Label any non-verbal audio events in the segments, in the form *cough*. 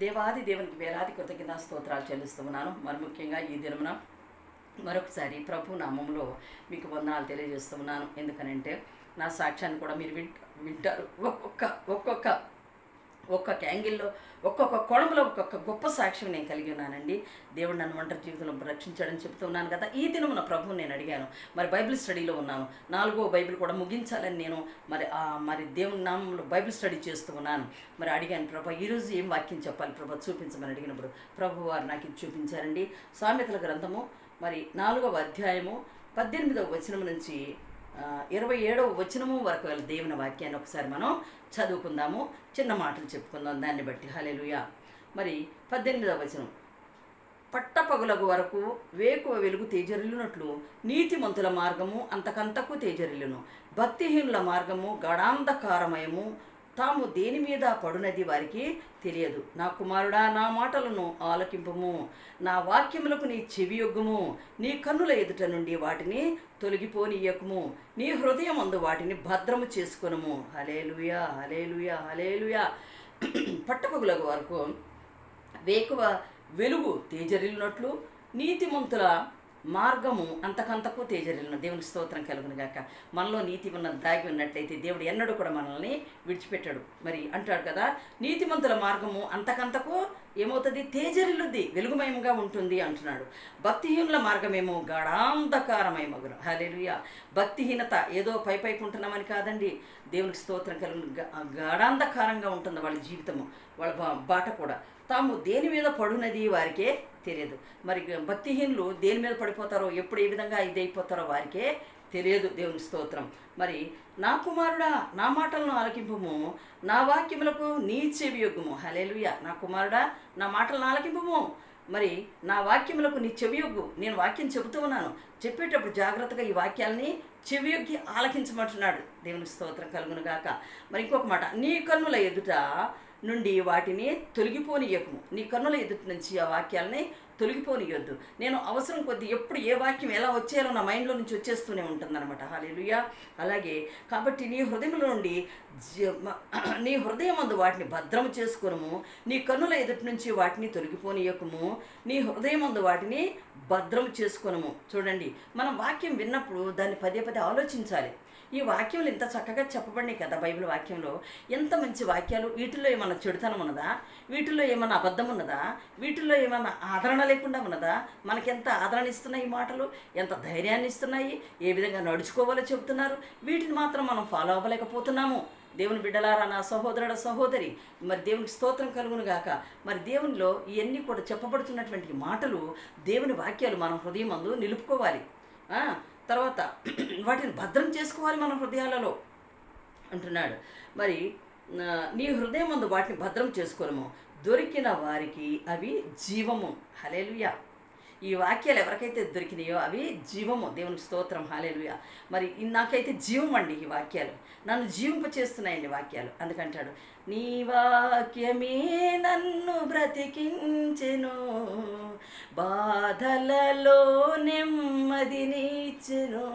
దేవాది దేవునికి వేలాది కృతజ్ఞత స్తోత్రాలు చెల్లిస్తున్నాను. మరి ముఖ్యంగా ఈ దినమున మరొకసారి ప్రభు నామంలో మీకు వందనాలు తెలియజేస్తున్నాను. ఎందుకనంటే నా సాక్ష్యాన్ని కూడా మీరు వింట వింటారు ఒక్కొక్క ఒక్కొక్క ఒక్కొక్క యాంగిల్లో ఒక్కొక్క కోణంలో ఒక్కొక్క గొప్ప సాక్ష్యం నేను కలిగి ఉన్నానండి. దేవుడు నన్ను ఒంటరి జీవితంలో రక్షించాడని చెప్తున్నాను కదా ఈ దినమున ప్రభువు నేను అడిగాను. మరి బైబిల్ స్టడీలో ఉన్నాను. నాలుగో బైబిల్ కూడా ముగించాలని నేను మరి మరి దేవుని నామంలో బైబిల్ స్టడీ చేస్తూ ఉన్నాను. మరి అడిగాను ప్రభా ఈరోజు ఏం వాక్యం చెప్పాలి? ప్రభా చూపించమని అడిగినప్పుడు ప్రభు వారు నాకు ఇది చూపించారండి. సామెతల గ్రంథము మరి నాలుగవ అధ్యాయము పద్దెనిమిదవ వచనం నుంచి ఇరవై ఏడవ వచనము వరకు గల దేవుని వాక్యాన్ని ఒకసారి మనం చదువుకుందాము. చిన్న మాటలు చెప్పుకుందాం. దాన్ని బట్టి. హలెలుయా మరి పద్దెనిమిదవ వచనం. పట్టపగులగు వరకు వేకువ వెలుగు తేజరిల్లునట్లు నీతిమంతుల మార్గము అంతకంతకు తేజరిల్లును. భక్తిహీనుల మార్గము గడాంధకారమయము తాము దేని మీద పడునది వారికి తెలియదు. నా కుమారుడా నా మాటలను ఆలకింపము. నా వాక్యములకు నీ చెవియొగ్గుము. నీ కన్నుల ఎదుట నుండి వాటిని తొలగిపోనీయకుము. నీ హృదయం అందు వాటిని భద్రము చేసుకునము. హలేలుయా హలేలుయా హలేలుయా పట్టపగులకు వరకు వేకువ వెలుగు తేజరిల్లినట్లు నీతిమంతుల మార్గము అంతకంతకు తేజరిల్లిన. దేవుని స్తోత్రం కలుగును గాక. మనలో నీతి ఉన్న దాగి ఉన్నట్లయితే దేవుడు ఎన్నడూ కూడా మనల్ని విడిచిపెట్టాడు. మరి అంటాడు కదా నీతిమంతుల మార్గము అంతకంతకు ఏమవుతుంది? తేజరిల్లుద్ది వెలుగుమయంగా ఉంటుంది అంటున్నాడు. భక్తిహీనుల మార్గమేమో గాఢాంధకారమయమగును హల్లెలూయా. భక్తిహీనత ఏదో పై పైకి ఉంటున్నామని కాదండి. దేవునికి స్తోత్రం కలిగిన గాఢాంధకారంగా ఉంటుంది వాళ్ళ జీవితము వాళ్ళ బా- బాట కూడా. తాము దేని మీద పడునది వారికే తెలియదు. మరి భక్తిహీనులు దేని మీద పడిపోతారో ఎప్పుడు ఏ విధంగా ఇదైపోతారో వారికే తెలియదు దేవుని స్తోత్రం. మరి నా కుమారుడా నా మాటలను ఆలకింపుము. నా వాక్యములకు నీ చెవి యొగ్గుము. హలేలుయ నా కుమారుడా నా మాటలను ఆలకింపుము. మరి నా వాక్యములకు నీ చెవియొగ్గు నేను వాక్యం చెబుతూ ఉన్నాను. చెప్పేటప్పుడు జాగ్రత్తగా ఈ వాక్యాలని చెవియొగ్గి ఆలకించమంటున్నాడు దేవుని స్తోత్రం కలుగును గాక. మరి ఇంకొక మాట. నీ కన్నుల ఎదుట నుండి వాటిని తొలగిపోనియకము నీ కన్నుల ఎదుటి నుంచి ఆ వాక్యాలని తొలగిపోనియొద్దు. నేను అవసరం కొద్దీ ఎప్పుడు ఏ వాక్యం ఎలా వచ్చేయాలో నా మైండ్లో నుంచి వచ్చేస్తూనే ఉంటుందన్నమాట. హాలేలుయా అలాగే కాబట్టి నీ హృదయంలో నుండి జ- *clears throat* నీ హృదయం అందు వాటిని భద్రము చేసుకునము. నీ కన్నుల ఎదుటి నుంచి వాటిని తొలగిపోనీయకము. నీ హృదయం అందు వాటిని భద్రము చేసుకునము. చూడండి మనం వాక్యం విన్నప్పుడు దాన్ని పదే పదే ఆలోచించాలి. ఈ వాక్యములు ఇంత చక్కగా చెప్పబడినాయి కదా బైబిల్ వాక్యంలో. ఎంత మంచి వాక్యాలు. వీటిల్లో ఏమైనా చెడుతనం ఉన్నదా? వీటిల్లో ఏమన్నా అబద్ధం ఉన్నదా? వీటిల్లో ఏమైనా ఆదరణ లేకుండా ఉన్నదా? మనకెంత ఆదరణ ఇస్తున్నాయి మాటలు? ఎంత ధైర్యాన్ని ఇస్తున్నాయి ఏ విధంగా నడుచుకోవాలో చెబుతున్నారు? వీటిని మాత్రం మనం ఫాలో అవ్వలేకపోతున్నాము. దేవుని బిడ్డలారా నా సహోదరుడ సహోదరి మరి దేవునికి స్తోత్రం కలుగును గాక. మరి దేవునిలో ఇవన్నీ కూడా చెప్పబడుతున్నటువంటి మాటలు దేవుని వాక్యాలు మనం హృదయం అందు నిలుపుకోవాలి తర్వాత వాటిని భద్రం చేసుకోవాలి మన హృదయాలలో అంటున్నాడు. మరి నీ హృదయం అందు వాటిని భద్రం చేసుకోలేము. దొరికిన వారికి అవి జీవము. హలేలుయా ఈ వాక్యాలు ఎవరికైతే దొరికినాయో అవి జీవము. దేవునికి స్తోత్రం. హాలేలుయ మరి నాకైతే జీవం అండి ఈ వాక్యాలు. నన్ను జీవింప చేస్తున్నాయండి వాక్యాలు. అందుకంటాడు నీ వాక్యమే నన్ను బ్రతికించెను బాధలలో నెమ్మదినిచ్చెను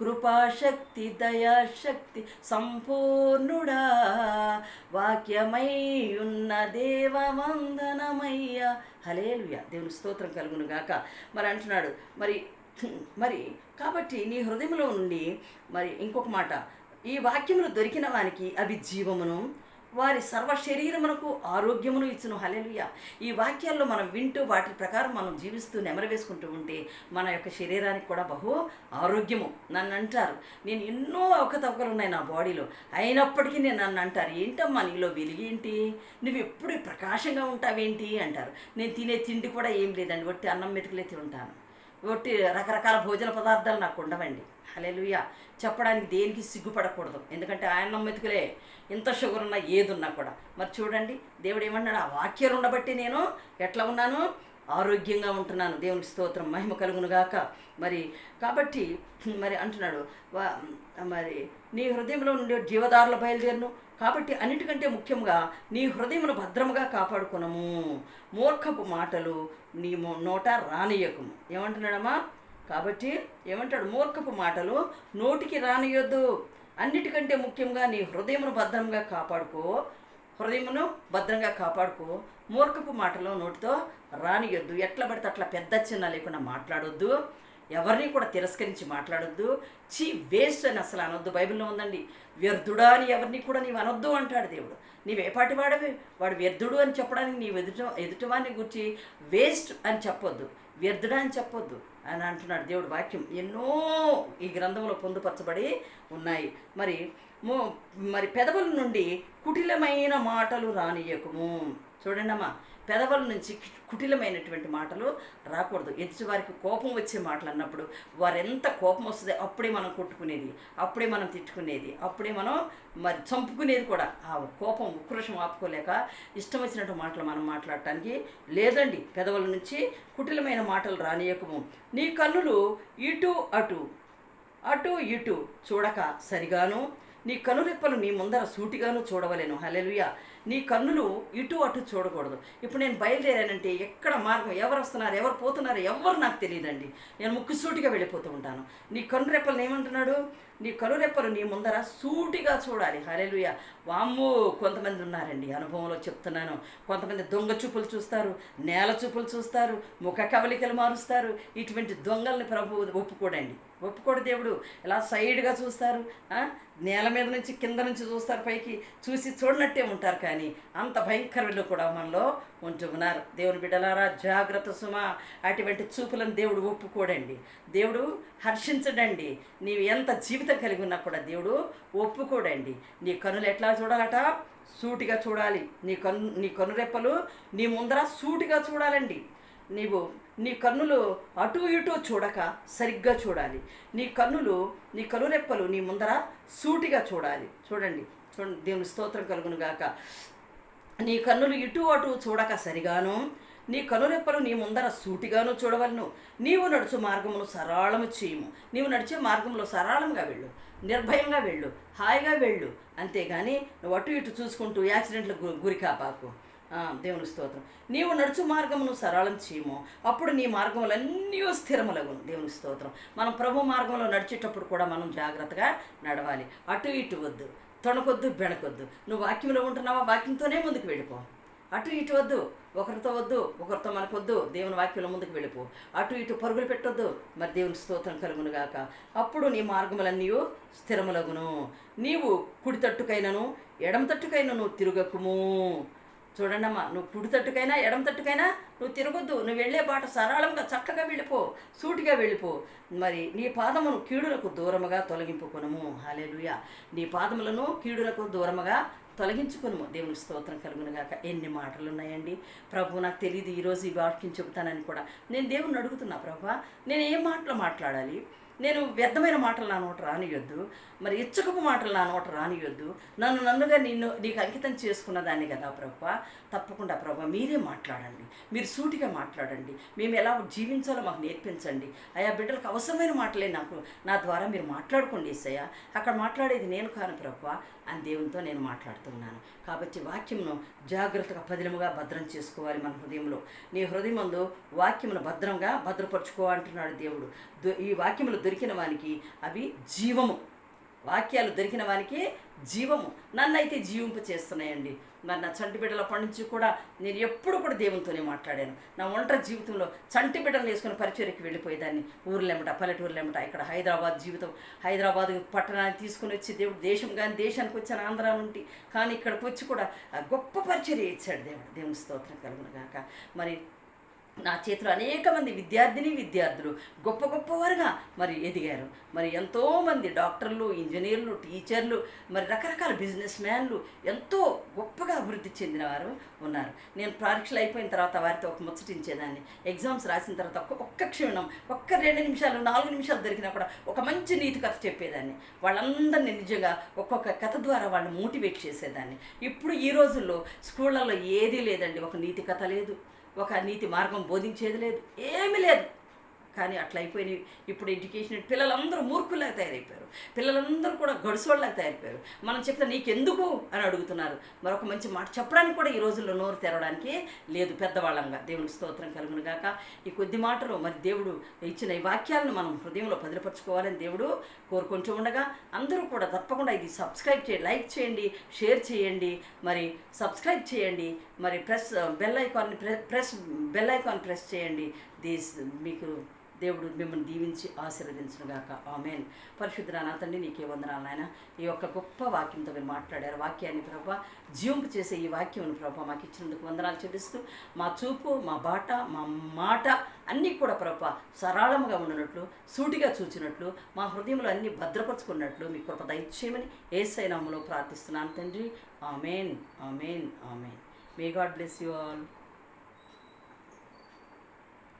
కృపాశక్తి దయాశక్తి సంపూర్ణుడా. వాక్యమై ఉన్న దేవవందనమయ్యా హలేలుయ దేవుని స్తోత్రం కలుగును గాక. మరి అంటున్నాడు మరి మరి కాబట్టి నీ హృదయంలో నుండి మరి ఇంకొక మాట. ఈ వాక్యములు దొరికిన వానికి అవి జీవమును వారి సర్వ శరీరమునకు ఆరోగ్యమును ఇచ్చును. హలెలుయ ఈ వాక్యాల్లో మనం వింటూ వాటి ప్రకారం మనం జీవిస్తూ నెమరవేసుకుంటూ ఉంటే మన యొక్క శరీరానికి కూడా బహు ఆరోగ్యము. నన్ను అంటారు. నేను ఎన్నో అవకతవకలు ఉన్నాయి నా బాడీలో. అయినప్పటికీ నేను నన్ను అంటారు. ఏంటమ్మా నీలో వెలిగేంటి నువ్వు ఎప్పుడు ప్రకాశంగా ఉంటావేంటి? అంటారు. నేను తినే తిండి కూడా ఏం లేదండి. ఒట్టి అన్నం మెతుకులైతే ఉంటాను ఒట్టి రకరకాల భోజన పదార్థాలు నాకు ఉండవండి. హలేలుయ చెప్పడానికి దేనికి సిగ్గుపడకూడదు. ఎందుకంటే ఆయన మెతుకులే ఎంత షుగర్ ఉన్నా ఏది ఉన్నా కూడా. మరి చూడండి దేవుడు ఏమన్నాడు? ఆ వాక్యాలు ఉండబట్టి నేను ఎట్లా ఉన్నాను? ఆరోగ్యంగా ఉంటున్నాను. దేవుని స్తోత్రం మహిమ కలుగునుగాక మరి కాబట్టి మరి అంటున్నాడు మరి నీ హృదయంలో నుండి జీవదారుల బయలుదేరును. కాబట్టి అన్నిటికంటే ముఖ్యంగా నీ హృదయమును భద్రముగా కాపాడుకునము. మూర్ఖపు మాటలు నీ నోట రానియకము ఏమంటున్నాడమ్మా? కాబట్టి ఏమంటాడు? మూర్ఖపు మాటలు నోటికి రానియొద్దు అన్నిటికంటే ముఖ్యంగా నీ హృదయమును భద్రంగా కాపాడుకో. హృదయమును భద్రంగా కాపాడుకో. మూర్ఖపు మాటలు నోటితో రానియొద్దు ఎట్లా పడితే అట్లా పెద్ద చిన్న లేకుండా మాట్లాడొద్దు. ఎవరిని కూడా తిరస్కరించి మాట్లాడొద్దు. చీ వేస్ట్ అని అసలు అనొద్దు. బైబిల్లో ఉందండి వ్యర్థుడా అని ఎవరిని కూడా నీవు అనొద్దు అంటాడు దేవుడు. నీవేపాటి వాడవి? వాడు వ్యర్థుడు అని చెప్పడానికి నీవు ఎదుట ఎదుటివాన్ని గురించి వేస్ట్ అని చెప్పొద్దు వ్యర్థుడా అని చెప్పొద్దు అని అంటున్నాడు దేవుడు వాక్యం. ఎన్నో ఈ గ్రంథంలో పొందుపరచబడి ఉన్నాయి. మరి మో మరి పెదవుల నుండి కుటిలమైన మాటలు రానియకము చూడండి అమ్మా పెదవుల నుంచి కుటిలమైనటువంటి మాటలు రాకూడదు. ఎదుటివారికి కోపం వచ్చే మాటలు అన్నప్పుడు వారు ఎంత కోపం వస్తుంది అప్పుడే మనం కొట్టుకునేది అప్పుడే మనం తిట్టుకునేది అప్పుడే మనం మరి చంపుకునేది కూడా. ఆ కోపం ఉక్రోషం ఆపుకోలేక ఇష్టం వచ్చినట్టు మాటలు మనం మాట్లాడటానికి లేదండి. పెదవుల నుంచి కుటిలమైన మాటలు రానియకము. నీ కన్నులు ఇటు అటు అటు ఇటు చూడక సరిగాను. నీ కనురెప్పలు నీ ముందర సూటిగాను చూడవలేను. హలెలుయ నీ కన్నులు ఇటు అటు చూడకూడదు. ఇప్పుడు నేను బయలుదేరానంటే ఎక్కడ మార్గం? ఎవరు వస్తున్నారు? ఎవరు పోతున్నారు? ఎవరు నాకు తెలియదండి. నేను ముక్కు సూటిగా వెళ్ళిపోతూ ఉంటాను. నీ కనురెప్పలు ఏమంటున్నాడు? నీ కనురెప్పలు నీ ముందర సూటిగా చూడాలి. హలెలుయ వామ్ము కొంతమంది ఉన్నారండి. అనుభవంలో చెప్తున్నాను. కొంతమంది దొంగ చూపులు చూస్తారు. నేల చూపులు చూస్తారు. ముఖ కవలికలు మారుస్తారు. ఇటువంటి దొంగల్ని ప్రభు ఒప్పుకోడండి. ఒప్పుకోడు దేవుడు. ఇలా సైడ్గా చూస్తారు? నేల మీద నుంచి కింద నుంచి చూస్తారు పైకి. చూసి చూడనట్టే ఉంటారు కానీ అంత భయంకరులు కూడా మనలో ఉంటున్నారు దేవుని బిడ్డలారా జాగ్రత్త సుమ. అటువంటి చూపులను దేవుడు ఒప్పుకోడండి. దేవుడు హర్షించడండి. నీవు ఎంత జీవితం కలిగి ఉన్నా కూడా దేవుడు ఒప్పుకోడండి. నీ కనులు ఎట్లా చూడాలట? సూటిగా చూడాలి. నీ కన్ను నీ కనురెప్పలు నీ ముందర సూటిగా చూడాలండి. నీవు నీ కన్నులు అటు ఇటు చూడక సరిగ్గా చూడాలి. నీ కన్నులు నీ కనురెప్పలు నీ ముందర సూటిగా చూడాలి. చూడండి. చూడండి. దేవుని స్తోత్రం కలుగును గాక. నీ కన్నులు ఇటు అటు చూడక సరిగాను. నీ కనురెప్పలు నీ ముందర సూటిగాను చూడవలను. నీవు నడుచు మార్గమును సరళము చేయము. నీవు నడిచే మార్గంలో సరళంగా వెళ్ళు. నిర్భయంగా వెళ్ళు. హాయిగా వెళ్ళు. అంతేగాని నువ్వు అటు ఇటు చూసుకుంటూ యాక్సిడెంట్లకు గు- గురి కాపాకు. దేవుని స్తోత్రం. నీవు నడుచు మార్గమును సరళం చేయము అప్పుడు నీ మార్గములన్నీ స్థిరములగును దేవుని స్తోత్రం. మనం ప్రభు మార్గంలో నడిచేటప్పుడు కూడా మనం జాగ్రత్తగా నడవాలి. అటు ఇటు వద్దు. తొణకొద్దు బెణకొద్దు. నువ్వు వాక్యంలో ఉంటున్నావా? వాక్యంతోనే ముందుకు వెళ్ళిపో. అటు ఇటు వద్దు. ఒకరితో వద్దు. ఒకరితో మనకొద్దు. దేవుని వాక్యంలో ముందుకు వెళ్ళిపో. అటు ఇటు పరుగులు పెట్టొద్దు. మరి దేవుని స్తోత్రం కలుగును గాక. అప్పుడు నీ మార్గములన్నీ స్థిరములగును. నీవు కుడి తట్టుకైనను ఎడమ తట్టుకైనను తిరగకుము. చూడండమ్మా నువ్వు కుడి తట్టుకైనా ఎడమ తట్టుకైనా నువ్వు తిరగొద్దు. నువ్వు వెళ్ళే బాట సరళంగా చక్కగా వెళ్ళిపో సూటిగా వెళ్ళిపో. మరి నీ పాదమును కీడులకు దూరముగా తొలగింపుకొనము. హాలేలుయ నీ పాదములను కీడులకు దూరముగా తొలగించుకును దేవుని స్తోత్రం కలుగునుగాక. ఎన్ని మాటలు ఉన్నాయండి ప్రభు నాకు తెలియదు ఈరోజు ఈ వాక్యం చెబుతానని కూడా. నేను దేవుణ్ణి అడుగుతున్నా ప్రభు నేను ఏ మాటలు మాట్లాడాలి? నేను వ్యర్థమైన మాటలు నా నోట రానియొద్దు. మరి ఇచ్చకపు మాటలు నా నోట రానియొద్దు. నన్ను నన్నుగా నిన్ను నీకు అంకితం చేసుకున్న దాన్ని కదా ప్రభా. తప్పకుండా ప్రభా మీరే మాట్లాడండి. మీరు సూటిగా మాట్లాడండి. మేము ఎలా జీవించాలో మాకు నేర్పించండి. అయా బిడ్డలకు అవసరమైన మాటలే నాకు నా ద్వారా మీరు మాట్లాడుకోండి ఏసయ్య. అక్కడ మాట్లాడేది నేను కాను ప్రభా అని దేవునితో నేను మాట్లాడుతున్నాను కాబట్టి వాక్యమును జాగ్రత్తగా పదిలముగా భద్రం చేసుకోవాలి మన హృదయంలో. నీ హృదయమందు వాక్యమును భద్రంగా భద్రపరుచుకో అంటున్నాడు దేవుడు. ఈ వాక్యములు దొరికిన వానికి అవి జీవము. వాక్యాలు దొరికిన వానికి జీవము. నన్నైతే జీవింప చేస్తున్నాయండి. మరి నా చంటి బిడ్డలప్పటి నుంచి కూడా నేను ఎప్పుడు కూడా దేవునితోనే మాట్లాడాను. నా ఒంటరి జీవితంలో చంటి బిడ్డలు వేసుకుని పరిచర్యకి వెళ్ళిపోయేదాన్ని. ఊర్లెమ్మట పల్లెటూర్లెమ్మట ఇక్కడ హైదరాబాద్ జీవితం హైదరాబాద్ పట్టణాన్ని తీసుకుని వచ్చి దేవుడు దేశం కానీ దేశానికి వచ్చాను ఆంధ్రా నుండి. కానీ ఇక్కడికి వచ్చి కూడా గొప్ప పరిచర్య ఇచ్చాడు దేవుడు. దేవుని స్తోత్రం కలుగును మరి నా చేతిలో అనేక మంది విద్యార్థిని విద్యార్థులు గొప్ప గొప్పవారుగా మరి ఎదిగారు. మరి ఎంతోమంది డాక్టర్లు ఇంజనీర్లు టీచర్లు మరి రకరకాల బిజినెస్ మ్యాన్లు ఎంతో గొప్పగా అభివృద్ధి చెందినవారు ఉన్నారు. నేను పరీక్షలు అయిపోయిన తర్వాత వారితో ఒక ముచ్చటించేదాన్ని. ఎగ్జామ్స్ రాసిన తర్వాత ఒక్క ఒక్క క్షణం ఒక్క రెండు నిమిషాలు నాలుగు నిమిషాలు దొరికినా కూడా ఒక మంచి నీతి కథ చెప్పేదాన్ని. వాళ్ళందరినీ నిజంగా ఒక్కొక్క కథ ద్వారా వాళ్ళని మోటివేట్ చేసేదాన్ని. ఇప్పుడు ఈ రోజుల్లో స్కూళ్ళల్లో ఏదీ లేదండి. ఒక నీతి కథ లేదు. ఒక నీతి మార్గం బోధించేది లేదు. ఏమీ లేదు. కానీ అట్లా అయిపోయినాయి ఇప్పుడు ఎడ్యుకేషన్ పిల్లలందరూ మూర్ఖుల్లాగా తయారైపోయారు. పిల్లలందరూ కూడా గడుసోళ్ళగా తయారైపోయారు. మనం చెప్తే నీకెందుకు అని అడుగుతున్నారు. మరొక మంచి మాట చెప్పడానికి కూడా ఈ రోజుల్లో నోరు తెరవడానికి లేదు పెద్దవాళ్ళంగా. దేవునికి స్తోత్రం కలుగును గాక. ఈ కొద్ది మాటలు మరి దేవుడు ఇచ్చిన ఈ వాక్యాలను మనం హృదయంలో భద్రపరచుకోవాలని దేవుడు కోరుకుంటూ ఉండగా అందరూ కూడా తప్పకుండా ఇది సబ్స్క్రైబ్ చేయండి లైక్ చేయండి షేర్ చేయండి మరి సబ్స్క్రైబ్ చేయండి మరి press bell icon press bell icon press చేయండి. దీస్ మీకు దేవుడు మిమ్మల్ని దీవించి ఆశీర్వదించునుగాక. ఆమెన్. పరిశుద్ధరానా తండ్రి నీకే వందనాలు నాయన. ఈ యొక్క గొప్ప వాక్యంతో మీరు మాట్లాడారు. వాక్యాన్ని ప్రభా జీవింపు చేసే ఈ వాక్యం ప్రభా మాకు ఇచ్చినందుకు వందనాలు చెల్లిస్తూ మా చూపు మా బాట మా మాట అన్నీ కూడా ప్రభా సరళముగా ఉన్నట్లు సూటిగా చూచినట్లు మా హృదయంలో అన్ని భద్రపరుచుకున్నట్లు మీ కృప దయచేయమని ఏసైనామలో ప్రార్థిస్తున్నాను తండ్రి. Amen. Amen. Amen. May God bless you all